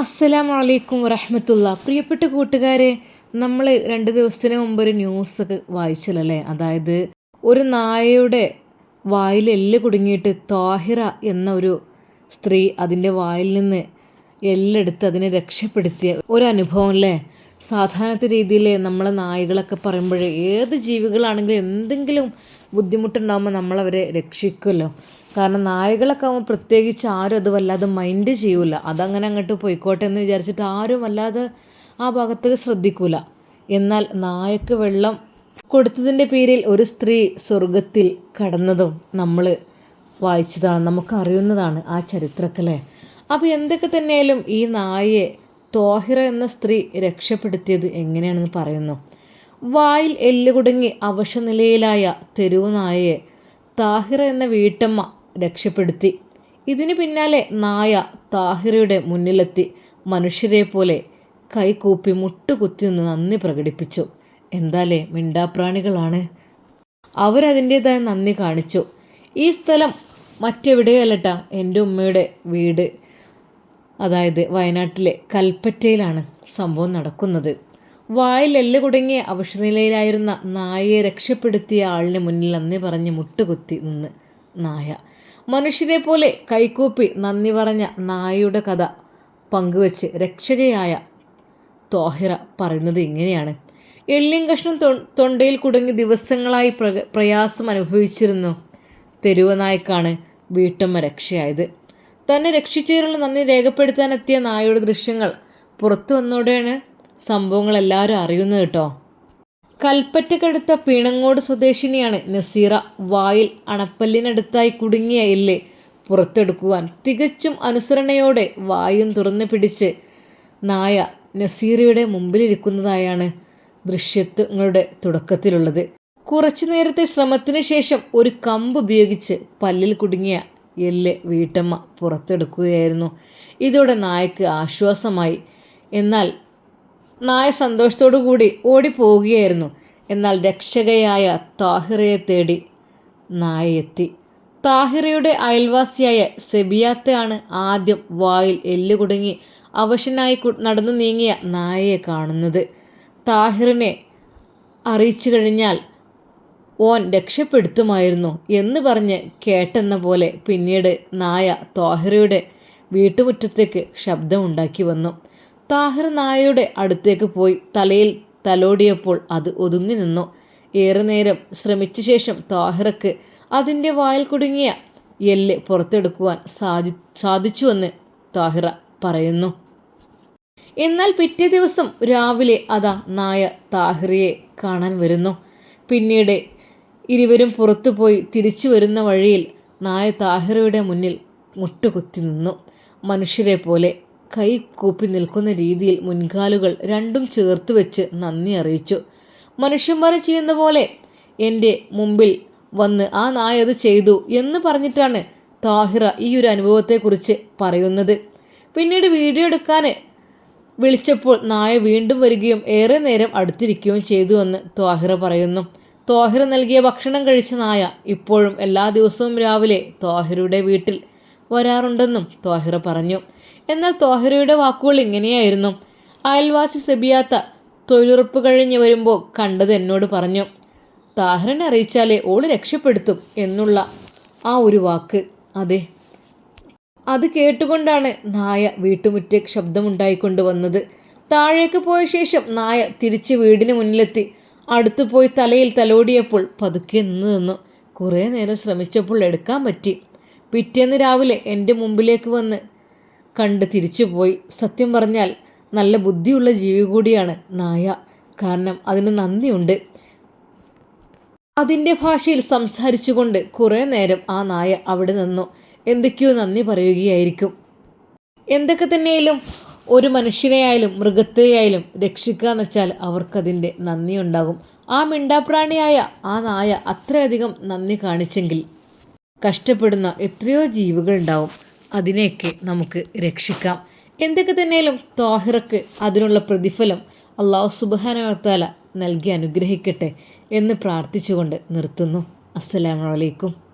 അസ്സലാമു അലൈക്കും വറഹമത്തുള്ള. പ്രിയപ്പെട്ട കൂട്ടുകാരെ നമ്മൾ രണ്ട് ദിവസത്തിന് മുമ്പ് ഒരു ന്യൂസ് വായിച്ചല്ലേ അതായത് ഒരു നായയുടെ വായിൽ എല്ല് കുടുങ്ങിയിട്ട് താഹിറ എന്ന ഒരു സ്ത്രീ അതിന്റെ വായിൽ നിന്ന് എല്ലെടുത്ത് അതിനെ രക്ഷപ്പെടുത്തിയ ഒരു അനുഭവം അല്ലേ സാധാരണത്തെ രീതിയിൽ നമ്മളെ നായകളൊക്കെ പറയുമ്പോൾ ഏത് ജീവികളാണെങ്കിലും എന്തെങ്കിലും ബുദ്ധിമുട്ടുണ്ടാകുമ്പോൾ നമ്മളവരെ രക്ഷിക്കുമല്ലോ കാരണം നായകളൊക്കെ ആകുമ്പോൾ പ്രത്യേകിച്ച് ആരും അത് വല്ലാതെ മൈൻഡ് ചെയ്യൂല. അതങ്ങനെ അങ്ങോട്ട് പോയിക്കോട്ടെ എന്ന് വിചാരിച്ചിട്ട് ആരും വല്ലാതെ ആ ഭാഗത്തേക്ക് ശ്രദ്ധിക്കൂല. എന്നാൽ നായക്ക് വെള്ളം കൊടുത്തതിന്റെ പേരിൽ ഒരു സ്ത്രീ സ്വർഗത്തിൽ കടന്നതും നമ്മൾ വായിച്ചതാണ് നമുക്ക് അറിയുന്നതാണ് ആ ചരിത്രക്കലെ അപ്പോൾ എന്തൊക്കെ തന്നെയാലും ഈ നായയെ തോഹിറ എന്ന സ്ത്രീ രക്ഷപ്പെടുത്തിയത് എങ്ങനെയാണെന്ന് പറയുന്നു. വായിൽ എല്ലുകുടുങ്ങി അവശനിലയിലായ തെരുവുനായയെ താഹിറ എന്ന വീട്ടമ്മ രക്ഷപ്പെടുത്തി. ഇതിനു പിന്നാലെ നായ താഹിറയുടെ മുന്നിലെത്തി മനുഷ്യരെ പോലെ കൈകൂപ്പി മുട്ടുകുത്തി നിന്ന് നന്ദി പ്രകടിപ്പിച്ചു. എന്താലേ മിണ്ടാപ്രാണികളാണ്. അവരതിന്റേതായ നന്ദി കാണിച്ചു. ഈ സ്ഥലം മറ്റെവിടെയല്ലട്ട? എന്റെ ഉമ്മയുടെ വീട്. അതായത് വയനാട്ടിലെ കൽപ്പറ്റയിലാണ് സംഭവം നടക്കുന്നത്. വായിൽ എല്ല് കുടുങ്ങിയ അവശനിലയിലായിരുന്ന നായയെ രക്ഷപ്പെടുത്തിയ ആളിന് മുന്നിൽ നന്ദി പറഞ്ഞ് മുട്ടുകുത്തി നിന്ന് നായ. മനുഷ്യരെ പോലെ കൈകൂപ്പി നന്ദി പറഞ്ഞ നായയുടെ കഥ പങ്കുവച്ച് രക്ഷകയായ തോഹിറ പറയുന്നത് ഇങ്ങനെയാണ്. എല്ലിൻ കഷ്ണം തൊണ്ടയിൽ കുടുങ്ങി ദിവസങ്ങളായി പ്രയാസം അനുഭവിച്ചിരുന്നു തെരുവ നായ്ക്കാണ് വീട്ടമ്മ രക്ഷയായത്. തന്നെ രക്ഷിച്ചതിനുള്ള നന്ദി രേഖപ്പെടുത്താനെത്തിയ നായയുടെ ദൃശ്യങ്ങൾ പുറത്തു വന്നോടെയാണ് സംഭവങ്ങൾ എല്ലാവരും അറിയുന്നത് കേട്ടോ. കൽപ്പറ്റക്കടുത്ത പീണങ്ങോട് സ്വദേശിനിയാണ് നസീറ. വായിൽ അണപ്പല്ലിനടുത്തായി കുടുങ്ങിയ എല്ല് പുറത്തെടുക്കുവാൻ തികച്ചും അനുസരണയോടെ വായും തുറന്നു പിടിച്ച് നായ നസീറയുടെ മുമ്പിലിരിക്കുന്നതായാണ് ദൃശ്യങ്ങളുടെ തുടക്കത്തിലുള്ളത്. കുറച്ചു നേരത്തെ ശ്രമത്തിന് ശേഷം ഒരു കമ്പ് ഉപയോഗിച്ച് പല്ലിൽ കുടുങ്ങിയ എല്ല് വീട്ടമ്മ പുറത്തെടുക്കുകയായിരുന്നു. ഇതോടെ നായക്ക് ആശ്വാസമായി. എന്നാൽ നായ സന്തോഷത്തോടു കൂടി ഓടിപ്പോവുകയായിരുന്നു. എന്നാൽ രക്ഷകയായ താഹിറയെ തേടി നായ എത്തി താഹിറയുടെ അയൽവാസിയായ സെബിയാത്തയാണ് ആദ്യം വായിൽ എല്ല് കുടുങ്ങി അവശനായി നടന്നു നീങ്ങിയ നായയെ കാണുന്നത്. താഹിറിനെ അറിയിച്ചു കഴിഞ്ഞാൽ ഓൻ രക്ഷപ്പെടുത്തുമായിരുന്നു എന്ന് പറഞ്ഞ് കേട്ടെന്ന പോലെ പിന്നീട് നായ താഹിറയുടെ വീട്ടുമുറ്റത്തേക്ക് ശബ്ദമുണ്ടാക്കി വന്നു. താഹിർ നായയുടെ അടുത്തേക്ക് പോയി തലയിൽ തലോടിയപ്പോൾ അത് ഒതുങ്ങി നിന്നു. ഏറെ നേരം ശ്രമിച്ച ശേഷം താഹിറക്ക് അതിന്റെ വായിൽ കുടുങ്ങിയ എല്ല് പുറത്തെടുക്കുവാൻ സാധി സാധിച്ചുവെന്ന് താഹിറ പറയുന്നു. എന്നാൽ പിറ്റേ ദിവസം രാവിലെ അതാ നായ താഹിറയെ കാണാൻ വരുന്നു. പിന്നീട് ഇരുവരും പുറത്തുപോയി തിരിച്ചു വരുന്ന വഴിയിൽ നായ താഹിറയുടെ മുന്നിൽ മുട്ടുകുത്തി നിന്നു. മനുഷ്യരെ പോലെ കൈ കൂപ്പി നിൽക്കുന്ന രീതിയിൽ മുൻകാലുകൾ രണ്ടും ചേർത്ത് വെച്ച് നന്ദി അറിയിച്ചു. മനുഷ്യന്മാരെ ചെയ്യുന്ന പോലെ എന്റെ മുമ്പിൽ വന്ന് ആ നായ അത് ചെയ്തു എന്ന് പറഞ്ഞിട്ടാണ് താഹിറ ഈ ഒരു അനുഭവത്തെക്കുറിച്ച് പറയുന്നത്. പിന്നീട് വീഡിയോ എടുക്കാൻ വിളിച്ചപ്പോൾ നായ വീണ്ടും വരികയും ഏറെ നേരം അടുത്തിരിക്കുകയും ചെയ്തു എന്ന് ത്വാഹിറ പറയുന്നു. ത്വാഹിറ നൽകിയ ഭക്ഷണം കഴിച്ച നായ ഇപ്പോഴും എല്ലാ ദിവസവും രാവിലെ ത്വാഹിറയുടെ വീട്ടിൽ വരാറുണ്ടെന്നും ത്വാഹിറ പറഞ്ഞു. എന്നാൽ തോഹരയുടെ വാക്കുകൾ ഇങ്ങനെയായിരുന്നു. അയൽവാസി സെബിയാത്ത തൊഴിലുറപ്പ് കഴിഞ്ഞ് വരുമ്പോൾ കണ്ടത് എന്നോട് പറഞ്ഞു താഹരനെ അറിയിച്ചാലേ ഓൾ രക്ഷപ്പെടുത്തും എന്നുള്ള ആ ഒരു വാക്ക്. അതെ. അത് കേട്ടുകൊണ്ടാണ് നായ വീട്ടുമുറ്റേക്ക് ശബ്ദമുണ്ടായിക്കൊണ്ട് വന്നത്. താഴേക്ക് പോയ ശേഷം നായ തിരിച്ച് വീടിന് മുന്നിലെത്തി. അടുത്തു പോയി തലയിൽ തലോടിയപ്പോൾ പതുക്കെ നിന്ന് നിന്നു. കുറേ നേരം ശ്രമിച്ചപ്പോൾ എടുക്കാൻ പറ്റി. പിറ്റേന്ന് രാവിലെ എന്റെ മുമ്പിലേക്ക് വന്ന് കണ്ട് തിരിച്ചുപോയി. സത്യം പറഞ്ഞാൽ നല്ല ബുദ്ധിയുള്ള ജീവി കൂടിയാണ് നായ. കാരണം അതിന് നന്ദിയുണ്ട്. അതിന്റെ ഭാഷയിൽ സംസാരിച്ചുകൊണ്ട് കുറേ നേരം ആ നായ അവിടെ നിന്നു. എന്തൊക്കെയോ നന്ദി പറയുകയായിരിക്കും. എന്തൊക്കെ തന്നെയായാലും ഒരു മനുഷ്യനെയായാലും മൃഗത്തെയായാലും രക്ഷിക്കുക എന്ന് വെച്ചാൽ അവർക്കതിന്റെ നന്ദി ഉണ്ടാകും ആ മിണ്ടാപ്രാണിയായ ആ നായ അത്രയധികം നന്ദി കാണിച്ചെങ്കിൽ കഷ്ടപ്പെടുന്ന എത്രയോ ജീവികൾ ജീവികളുണ്ടാവും അതിനെയൊക്കെ നമുക്ക് രക്ഷിക്കാം. എന്തൊക്കെ തന്നെയാലും തോഹിറക്ക് അതിനുള്ള പ്രതിഫലം അള്ളാഹു സുബാനവത്താല നൽകി അനുഗ്രഹിക്കട്ടെ എന്ന് പ്രാർത്ഥിച്ചുകൊണ്ട് നിർത്തുന്നു. അസ്സലാമലൈക്കും